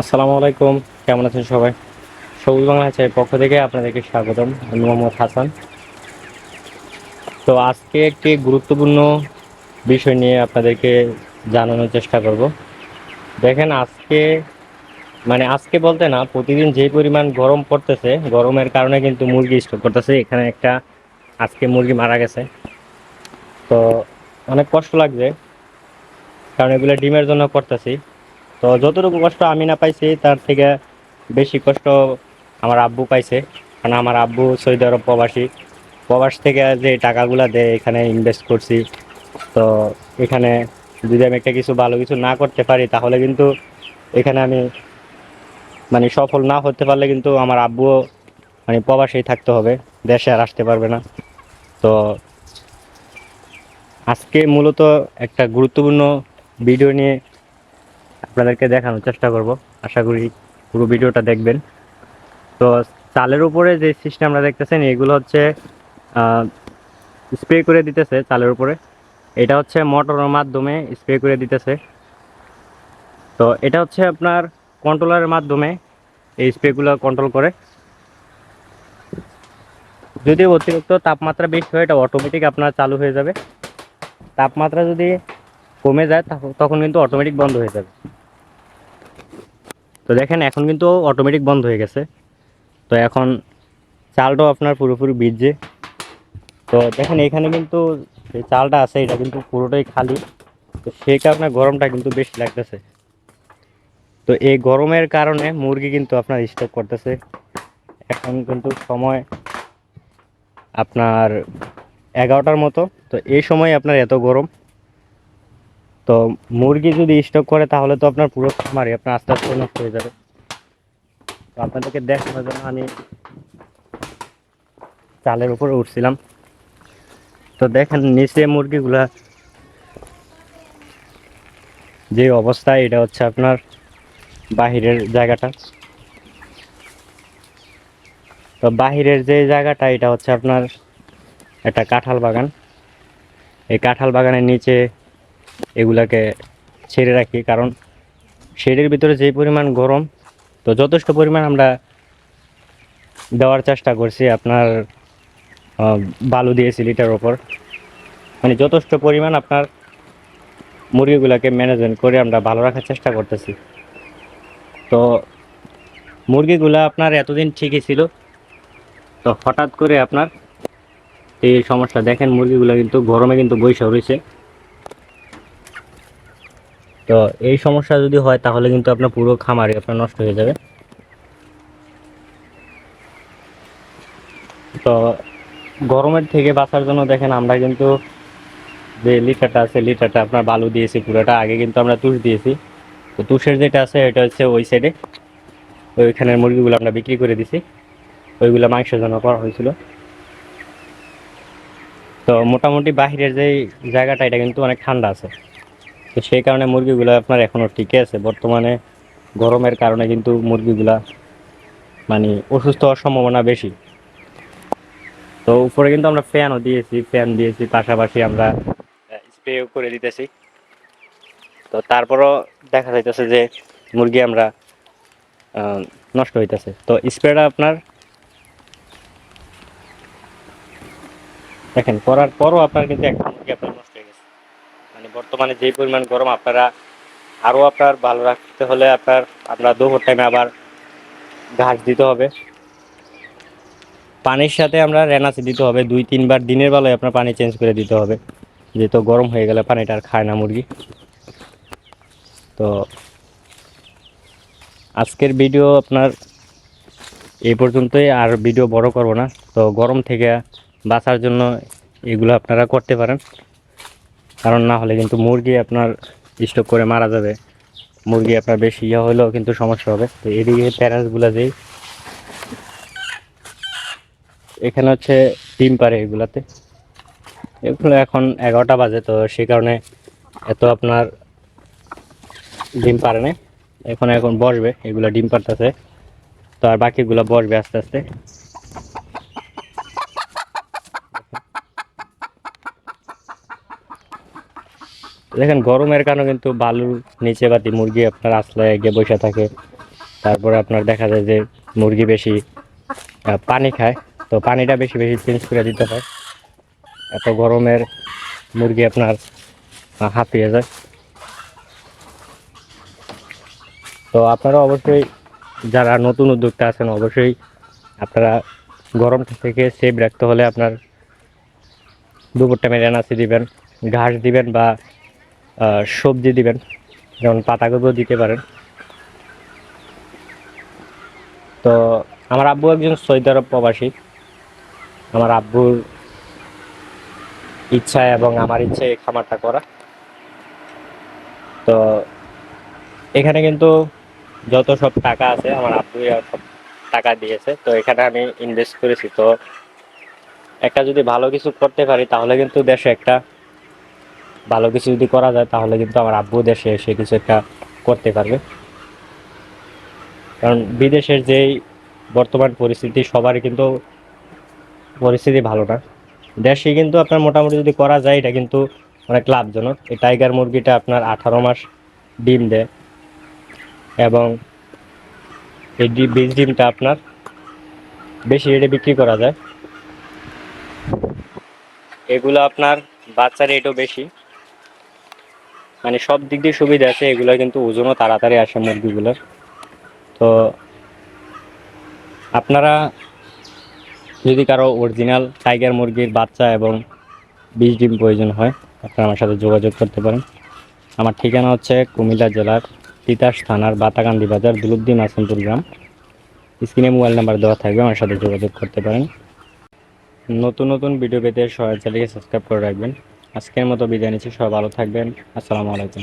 আসসালামু আলাইকুম। কেমন আছেন সবাই? সবুজ বাংলা চাই পক্ষ থেকে আপনাদেরকে স্বাগতম। আমি মোহাম্মদ হাসান। তো আজকে একটি গুরুত্বপূর্ণ বিষয় নিয়ে আপনাদেরকে জানানোর চেষ্টা করব। দেখেন আজকে মানে আজকে বলতে না, প্রতিদিন যে পরিমাণ গরম পড়তেছে, গরমের কারণে কিন্তু মুরগি স্টক করতেছে। এখানে একটা আজকে মুরগি মারা গেছে। তো অনেক কষ্ট লাগছে, কারণ এগুলো ডিমের জন্য করতেছি। তো যতটুকু কষ্ট আমি না পাইছি, তার থেকে বেশি কষ্ট আমার আব্বু পাইছে। কারণ আমার আব্বু সৌদি আরব প্রবাসী। প্রবাস থেকে যে টাকাগুলো দেয়, এখানে ইনভেস্ট করছি। তো এখানে যদি আমি একটা কিছু ভালো কিছু না করতে পারি, তাহলে কিন্তু এখানে আমি মানে সফল না হতে পারলে কিন্তু আমার আব্বুও মানে প্রবাসেই থাকতে হবে। দেশে আর আসতে পারবে না। তো আজকে মূলত একটা গুরুত্বপূর্ণ ভিডিও নিয়ে আপনাদেরকে দেখানোর চেষ্টা করব। আশা করি পুরো ভিডিওটা দেখবেন। তো চালের উপরে যে সিস্টেমটা দেখতেছেন, এগুলো হচ্ছে স্প্রে করে দিতেছে চালের উপরে। এটা হচ্ছে মোটরের মাধ্যমে স্প্রে করে দিতেছে। তো এটা হচ্ছে আপনার কন্ট্রোলারের মাধ্যমে এই স্প্রেগুলো কন্ট্রোল করে। যদি অতিরিক্ত তাপমাত্রা বেশি হয়, এটা অটোমেটিক আপনার চালু হয়ে যাবে। তাপমাত্রা যদি কমে যায় তখন- কিন্তু অটোমেটিক বন্ধ হয়ে যাবে। তো দেখেন, এখন কিন্তু অটোমেটিক বন্ধ হয়ে গেছে। তো এখন চালটাও আপনার পুরোপুরি ভিজছে। তো দেখেন, এখানে কিন্তু চালটা আছে, এটা কিন্তু পুরোটাই খালি। তো সেই কারণে গরমটা কিন্তু বেশি লাগতেছে। তো এই গরমের কারণে মুরগি কিন্তু আপনার স্টক করতেছে। এখন কিন্তু সময় আপনার এগারোটার মতো। তো এই সময় আপনার এত গরম। তো মুরগি যদি স্টক করে, তাহলে তো আপনার পুরো খামারই, আপনার আস্তে আস্তে নষ্ট হয়ে যাবে। তো আপনাদেরকে দেখানোর জন্য আমি চালের উপরে উঠছিলাম। তো দেখেন, নিচে মুরগিগুলা যে অবস্থা, এটা হচ্ছে আপনার বাহিরের জায়গাটা। তো বাহিরের যে জায়গাটা, এটা হচ্ছে আপনার একটা কাঁঠাল বাগান। এই কাঁঠাল বাগানের নিচে এগুলাকে ছেড়ে রাখি, কারণ শেডের ভিতরে যে পরিমাণ গরম, তো যথেষ্ট পরিমাণ আমরা দেওয়ার চেষ্টা করছি আপনার বালু দিয়েছি লিটার ওপর। মানে যথেষ্ট পরিমাণ আপনার মুরগিগুলোকে ম্যানেজমেন্ট করে আমরা ভালো রাখার চেষ্টা করতেছি। তো মুরগিগুলো আপনার এতদিন ঠিকই ছিল, তো হঠাৎ করে আপনার এই সমস্যা দেখেন মুরগিগুলো কিন্তু গরমে কিন্তু বৈশা রয়েছে তো এই সমস্যা যদি হয়, তাহলে কিন্তু আপনার পুরো খামারই আপনার নষ্ট হয়ে যাবে। তো গরমের থেকে বাঁচার জন্য দেখেন, আমরা কিন্তু যে লিটারটা আছে, লিটারটা আপনার বালু দিয়েছি পুরোটা। আগে কিন্তু আমরা তুষ দিয়েছি। তো তুষের যেটা আছে, এটা হচ্ছে ওই সাইডে ওইখানের মুরগিগুলো আমরা বিক্রি করে দিছি। ওইগুলো মাংসের জন্য করা হয়েছিল। তো মোটামুটি বাহিরের যে জায়গাটা, এটা কিন্তু অনেক ঠান্ডা আছে। তো সেই কারণে মুরগিগুলো আপনার এখনও টিকে আছে। বর্তমানে গরমের কারণে কিন্তু মুরগিগুলা মানে অসুস্থ হওয়ার সম্ভাবনা বেশি। তো উপরে কিন্তু আমরা ফ্যানও দিয়েছি, ফ্যান দিয়েছি, পাশাপাশি আমরা স্প্রেও করে দিতেছি। তো তারপরও দেখা যাইতেছে যে মুরগি আমরা নষ্ট হইতেছে। তো স্প্রেটা আপনার, দেখেন, করার পরও আপনার কিন্তু একটা মুরগি আপনার মানে বর্তমানে যে পরিমাণ গরম আপনারা আরও আপনার ভালো রাখতে হলে আপনার আপনার দুপুর টাইমে আবার ঘাস দিতে হবে। পানির সাথে আমরা রেনাসি দিতে হবে, দুই তিনবার দিনের বেলায় আপনার পানি চেঞ্জ করে দিতে হবে। যেহেতু গরম হয়ে গেলে পানিটা আর খায় না মুরগি। তো আজকের ভিডিও আপনার এই পর্যন্তই, আর ভিডিও বড় করব না। তো গরম থেকে বাঁচার জন্য এগুলো আপনারা করতে পারেন। কারণ না হলে কিন্তু মুরগি আপনার স্টক করে মারা যাবে। মুরগি আপনার বেশি ইয়ে হলেও কিন্তু সমস্যা হবে। তো এদিকে প্যারেন্টসগুলো যেই, এখানে হচ্ছে ডিম পারে এগুলাতে। এগুলো এখন এগারোটা বাজে, তো সেই কারণে এত আপনার ডিম পারে না এখন এখন বসবে, এগুলা ডিম পারতেছে তো আর বাকিগুলো বসবে আস্তে আস্তে। দেখেন, গরমের কারণে কিন্তু বালুর নিচে বাতি মুরগি আপনার আসলে গিয়ে বসে থাকে। তারপরে আপনার দেখা যায় যে মুরগি বেশি পানি খায়, তো পানিটা বেশি বেশি চেঞ্জ করে দিতে হয়। এত গরমের মুরগি আপনার হাঁপিয়ে যায়। তো আপনারা অবশ্যই যারা নতুন উদ্যোক্তা আছেন, অবশ্যই আপনারা গরম থেকে সেভ রাখতে হলে আপনার দুপুর টাইমে রেনাসি দিবেন, ঘাস দিবেন বা সবজি দিবেন। যেমন পাতাগুলো দিতে পারেন। তো আমার আব্বু একজন সৌদি আরব প্রবাসী। আমার আব্বুর ইচ্ছা এবং আমার ইচ্ছে এই খামারটা করা। তো এখানে কিন্তু যত সব টাকা আছে, আমার আব্বু সব টাকা দিয়েছে। তো এখানে আমি ইনভেস্ট করেছি। তো একটা যদি ভালো কিছু করতে পারি, তাহলে কিন্তু দেশে একটা ভালো কিছু যদি করা যায়, তাহলে কিন্তু আমার আব্বু দেশে এসে কিছু একটা করতে পারবে। কারণ বিদেশের যেই বর্তমান পরিস্থিতি, সবারই কিন্তু পরিস্থিতি ভালো না। দেশে কিন্তু আপনার মোটামুটি যদি করা যায়, এটা কিন্তু অনেক লাভজনক। এই টাইগার মুরগিটা আপনার আঠারো মাস ডিম দেয় এবং এই বীজ ডিমটা আপনার বেশি রেটে বিক্রি করা যায়। এগুলো আপনার বাচ্চা রেটও বেশি। মানে সব দিক দিয়ে সুবিধা আছে, এগুলো কিন্তু ওজনও তাড়াতাড়ি আসে মুরগিগুলোর। তো আপনারা যদি কারও অরিজিনাল টাইগার মুরগির বাচ্চা এবং বীজ ডিম প্রয়োজন হয়, আপনারা আমার সাথে যোগাযোগ করতে পারেন। আমার ঠিকানা হচ্ছে কুমিল্লা জেলার তিতাস থানার বাতাকান্দি বাজার, দুলুদ্দিন মাসিমপুর গ্রাম। স্ক্রিনে মোবাইল নাম্বার দেওয়া থাকবে, আমার সাথে যোগাযোগ করতে পারেন। নতুন নতুন ভিডিও পেতে সবাই চ্যানেলকে সাবস্ক্রাইব করে রাখবেন। আজকের মতো বিদায় নিচ্ছি সবাই ভালো থাকবেন। আসসালামু আলাইকুম।